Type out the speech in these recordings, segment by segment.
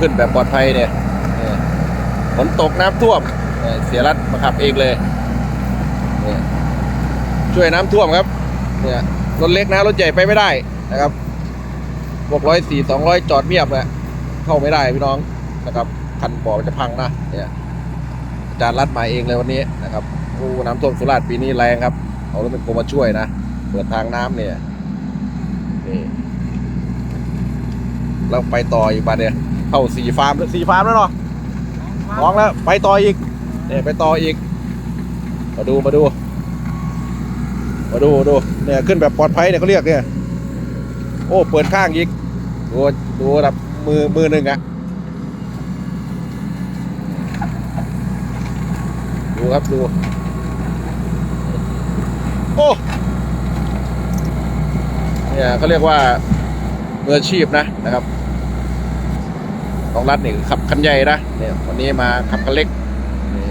ขึ้นแบบปลอดภัยเนี่ยฝนตกน้ำท่วมเเสียรัดมาขับเองเลยช่วยน้ำท่วมครับเนี่ยรถเล็กนะรถใหญ่ไปไม่ได้นะครับพวกร้อยสี่สองร้อยจอดเมียบเลยเข้าไม่ได้พี่น้องนะครับคันปอมันจะพังนะเนี่ยอาจารย์รัดมาเองเลยวันนี้นะครับโอ้น้ำท่วมสุราษฎร์ปีนี้แรงครับเอารถเป็นโกมาช่วยนะเปิดทางน้ำเนี่ยนี่แล้วไปต่ออีกบัดเนี่ย เข้าสี่ฟาร์มแล้วสี่ฟาร์มแล้วเนาะร้องแล้วไปต่ออีกเนี่ยไปต่ออีก มาดูมาดู มาดูดูเนี่ยขึ้นแบบปลอดภัยเนี่ยเขาเรียกเนี่ย โอ้เปิดข้างอีกดูดูแบบมือมือหนึ่งอะดูครับดู โอ้เนี่ยเขาเรียกว่ามืออาชีพนะนะครับ น้องรัฐนี่ขับคันใหญ่นะเนี่ยวันนี้มาขับคันเล็กนี่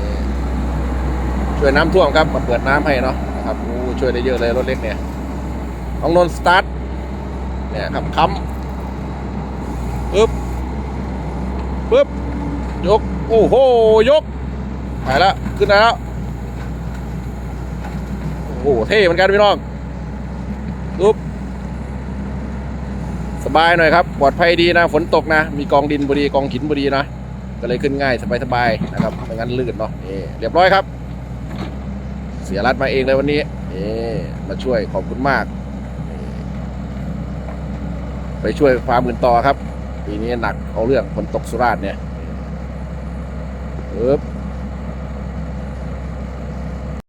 ช่วยน้ำท่วมครับมาเปิดน้ำให้เนาะนะครับโอ้ช่วยได้เยอะเลยรถเล็กเนี่ยน้องนนท์สตาร์ทเนี่ยขับค้ำปึ๊บปึ๊บยกโอ้โหยกไปแล้วขึ้นได้แล้วโอ้โหเท่เหมือนกันพี่น้องปึ๊บส บายหน่อยครับ ปลอดภัยดีนะ ฝนตกนะ มีกองดินบดีกองหินบดีนะก็เลยขึ้นง่ายสบายๆนะครับไม่งั้นลื่นเนาะเรียบร้อยครับ เสียรัดมาเองเลยวันนี้นี่มาช่วยขอบคุณมาก ไปช่วยฟาร์มอื่นต่อครับปีนี้หนักเอาเรื่องฝนตกสุราษฎร์เนี่ยปึ๊บ